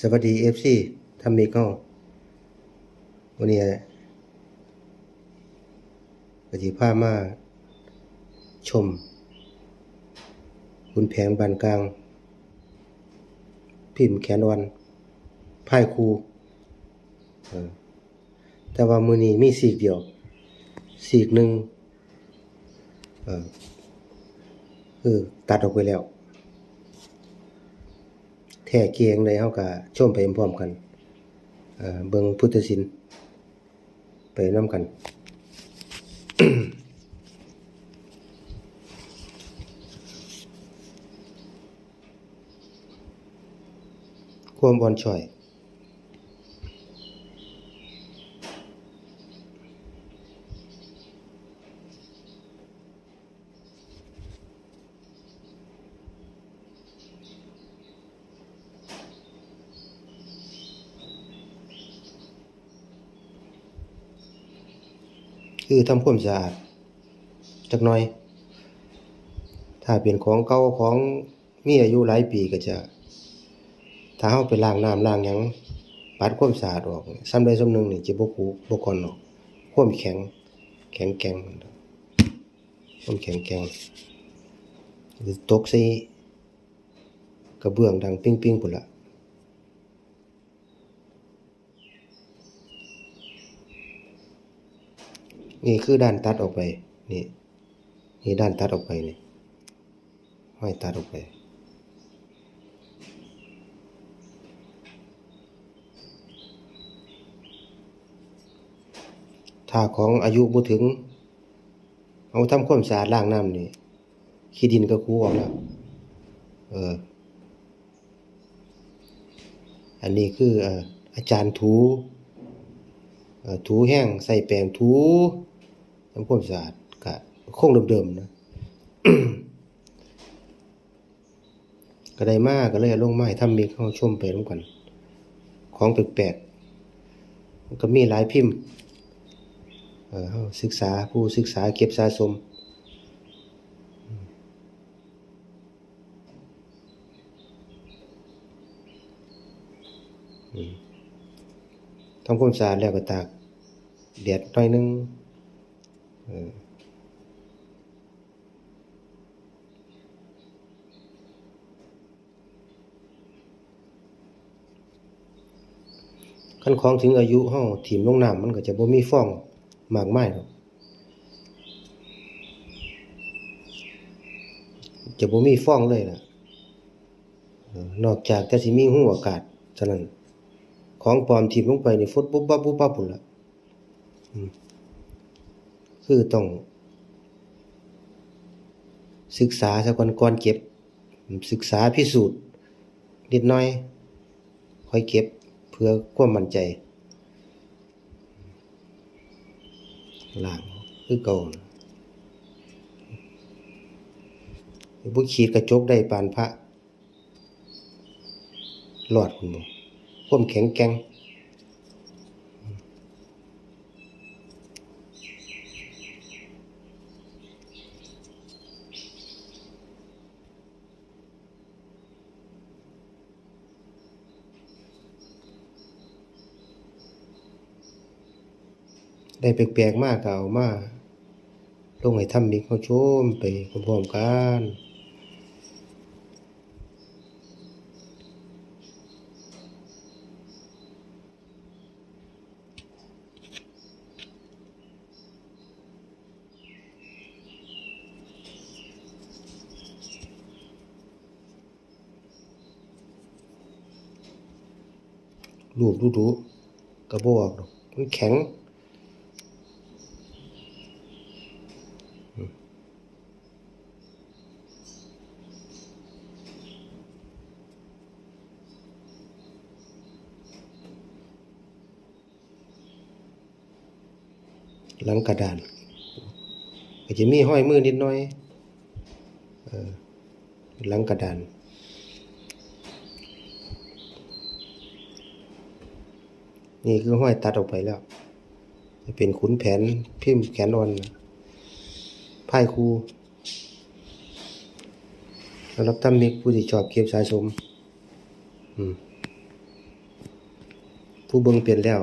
สวัสดีเอฟซีทำมีก็วันนี้ปฏิภาพมาชมคุณแผงบานกลาง พิมพ์แขนวันพ่ายครูแต่ว่ามือนี้มีสีกเดียว สีกหนึ่งเออคือตัดออกไปแล้ว แท้เกียงในเฮาก็ชมไปพร้อมกันเบิ่งพุทธศิลป์ไปน้ำกันความอ่อนช่อย คือทำความสะอาดจักหน่อย ถ้าเป็นของเก่าของมีอายุหลายปีก็จะ ถ้าเฮาไปล้างน้ำล้างหยังปัดความสะอาดออกซ้ำใดซ้ำหนึ่งนี่จะบ่ผูบ่ก่อนออกความแข็ง แข็งแกร่งความแข็งแกร่งหรือตกใส่กระเบื้องดังปิ้งๆพุ่นล่ะ นี่คือด้านตัดออกไป นี่ นี่ด้านตัดออกไปนี่ห้อยตัดออกไปถ้าของอายุบ่ถึง เอาทำความสะอาดล้างน้ำนี่ขี้ดินก็คูออกแล้ว เออ อันนี้คืออาจารย์ถู ถูแห้งใส่แปรงถูทำความสะอาดก็คงเดิมๆนะก็ได้มากก็เลยลงมาให้ทำมีเข้าชมไปร่วมกัน ของแปลกๆก็มีหลายพิมพ์ศึกษาผู้ศึกษาเก็บสะสมทำความสะอาดแล้วก็ตาก แดดหน่อยหนึงเออคันของถึงอายุเฮาถิ่มลงน้ำมันก็จะบ่มีฟองมากมายหรอกจะบ่มีฟองเลยล่ะนอกจากแต่สิมีหูอากาศเท่านั้น ของปลอมถิ่มลงไปในฟุดปุ๊บปั๊บปุ๊บปั๊บพุ่นละ คือต้องศึกษาซะก่อนก่อนเก็บ ศึกษาพิสูจน์นิดหน่อย ค่อยเก็บเพื่อความมั่นใจล้างคือเก่าน่ะบ่ขีดกระจกได้ปานพระรอดคุณบ่ความแข็งแกร่ง ได้แปลกๆมากเก็เอามาลงให้ทำมิกเขาชมไปพร้อมๆกันรูปดูๆก็บ่อกดอกมันแข็ง หลังกระดานก็จะมีห้อยมือนิดหน่อยหลังกระดานนี่คือห้อยตัดออกไปแล้วจะเป็นขุนแผนพิมพ์แขนอ่อนพ่ายครูสำหรับท่านมิกผู้ที่ชอบเก็บสะสมผู้เบิ่งเป็นแล้ว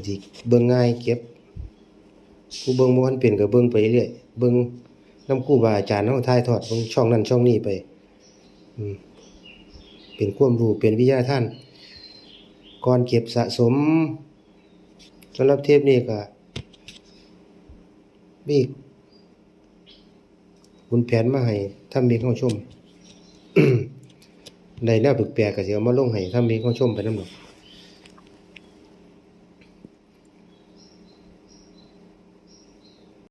ก็สิเบิ่งง่ายเก็บ ผู้เบิ่งบ่ทันเป็นก็เบิ่งไปเรื่อยเบิ่งนำครูบาอาจารย์เฮาถ่ายทอดเบิ่งช่องนั้นช่องนี้ไปอืมเป็นความรู้เป็นวิทยาท่านก่อนเก็บสะสมสำหรับเทปนี้ก็มีคุณแผนมาให้ทำมีเข้าชมได้แนวแปลกๆก็สิเอามาลงให้ทำมีเข้าชมไปนำดอก